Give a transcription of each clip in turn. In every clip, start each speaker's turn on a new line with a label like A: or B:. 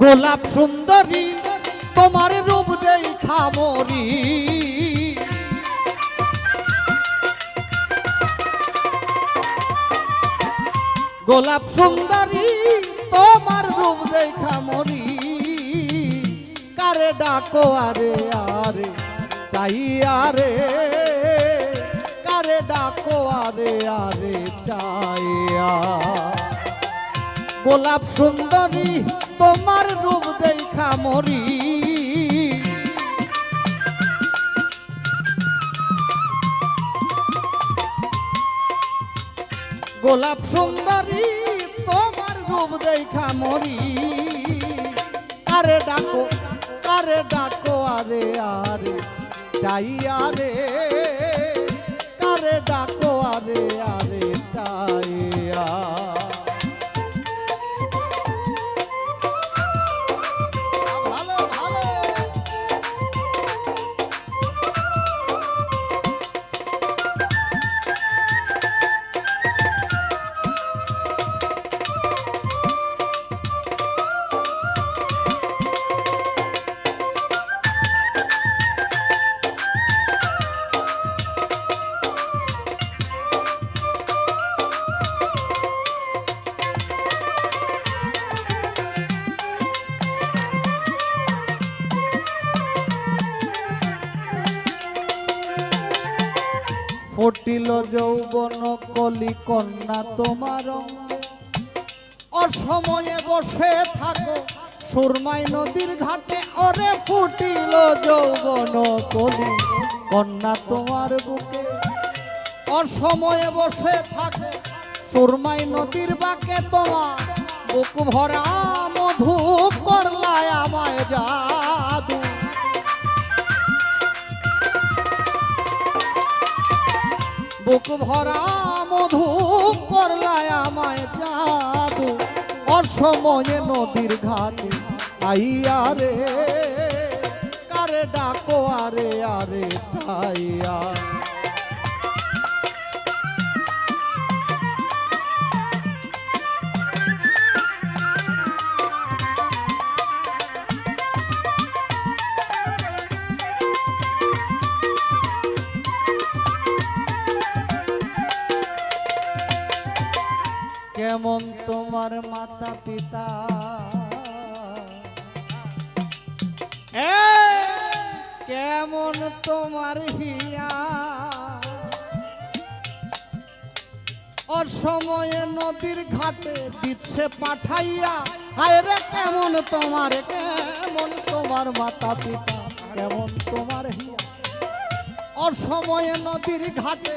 A: গোলাপ সুন্দরী, তোমার রূপ দেই খামরি গোলাপ সুন্দরী, তোমার রূপ দেই খামরি কারে ডাকো আরে আরে চাই আরে কারে ডাকো আরে আরে, চাইয়া। গোলাপ সুন্দরী, তোমার রূপ দেখা মরি। গোলাপ সুন্দরী, তোমার রূপ দেখা মরি। আরে ডাকো আরে ডাকো, আরে আরে, চাই, আরে। কারে ডাকো, আরে আরে চাইয়া ভালো ফুটিল যৌবন কলি কন্যা তোমার। অসময়ে বসে থাকো, সুরমাই নদীর ঘাটে ওরে ফুটিল যৌবন কলি কন্যা তোমার বুকে। অসময়ে বসে থাকে, সুরমাই নদীর বাকে তোমার বুক ভরা বুক ভরা মধু করলায় আমায় জাদু। অসময়ে নদীর ঘাটে আইয়া রে। কারে ডাকো আরে আরে চাইয়া। কেমন তোমার মাতা পিতা। কেমন তোমার হিয়া। ওর সময়ে নদীর ঘাটে দিচ্ছে পাঠাইয়া। হায় রে, কেমন তোমার কেমন তোমার মাতা পিতা, কেমন তোমার হিয়া। ওর সময়ে নদীর ঘাটে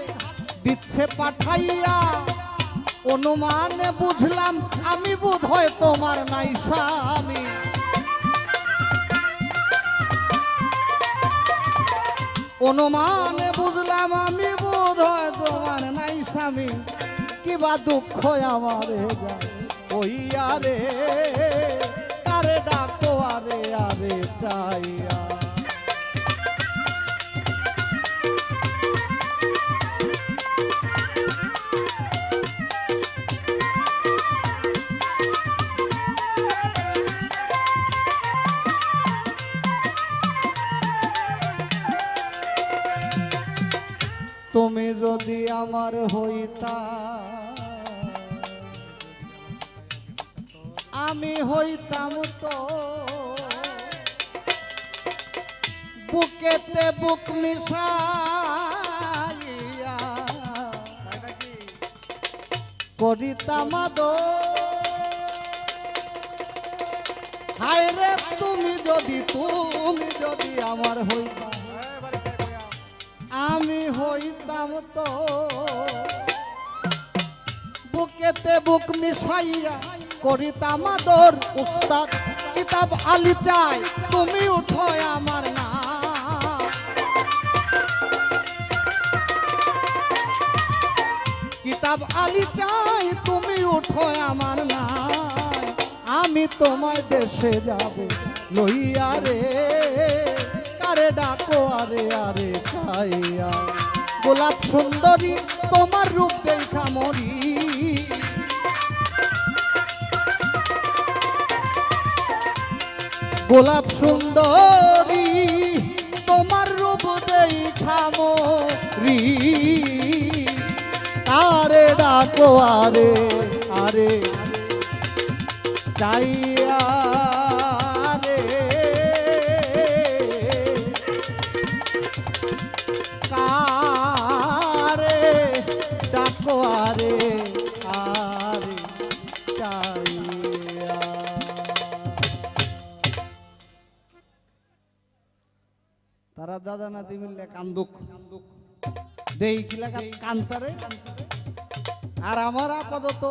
A: দিচ্ছে পাঠাইয়া। অনুমানে বুঝলাম, আমি বোধ হয় তোমার নাই স্বামী। অনুমানে বুঝলাম, আমি বোধ হয় তোমার নাই স্বামী। কিবা দুঃখ আমার ওই আরে কারে ডাকো আরে আরে চাইয়া। আমার হইতা। আমি হইতাম তো বুকেতে বুক মিশাইয়া। করিতাম হায় রে তুমি যদি তুমি যদি আমার হইতা। তো বুকেতে বুক মিশাইয়া করিতাম আদর, উস্তাদ কিতাব আলি চাই, তুমি উঠো আমার না। কিতাব আলি চাই, তুমি উঠো আমার না। আমি তোমায় দেশে যাব, লইয়া রে। কারে ডাকো, আরে আরে, খাইয়া। গোলাপ সুন্দরী, তোমার রূপ দেখা মরি। গোলাপ সুন্দরী, তোমার রূপ দেই খামো রি আরে ডাকো আরে আরে চাইয়া তারা দাদা নাতি মিললে কান্দুক কিলা কান্তারে? আর আমার আপাতত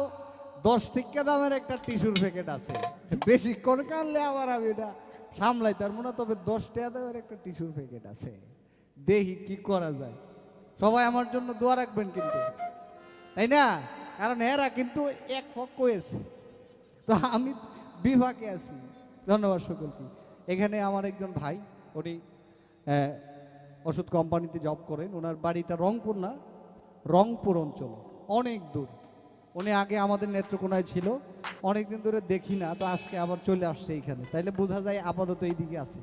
A: দশ টিকা দামের একটা টিস্যুর প্যাকেট আছে। বেশিক্ষণ কানলে আবার আমি এটা সামলাই তার মনে তবে দশ টাকা দামের একটা টিস্যুর প্যাকেট আছে। দেখি কি করা যায়। সবাই আমার জন্য দোয়া রাখবেন কিন্তু। তাই না? কারণ এরা কিন্তু এক পক্ষ হয়েছে তো আমি বিভাগে আছি। ধন্যবাদ সকলকে। এখানে আমার একজন ভাই, উনি ওষুধ কোম্পানিতে জব করেন। ওনার বাড়িটা রংপুর না, রংপুর অঞ্চল, অনেক দূর। উনি আগে আমাদের নেত্রকোনায় ছিল, অনেকদিন ধরে দেখি না, তো আজকে আবার চলে আসছে এইখানে। তাইলে বোঝা যায় আপাতত এইদিকে আছে।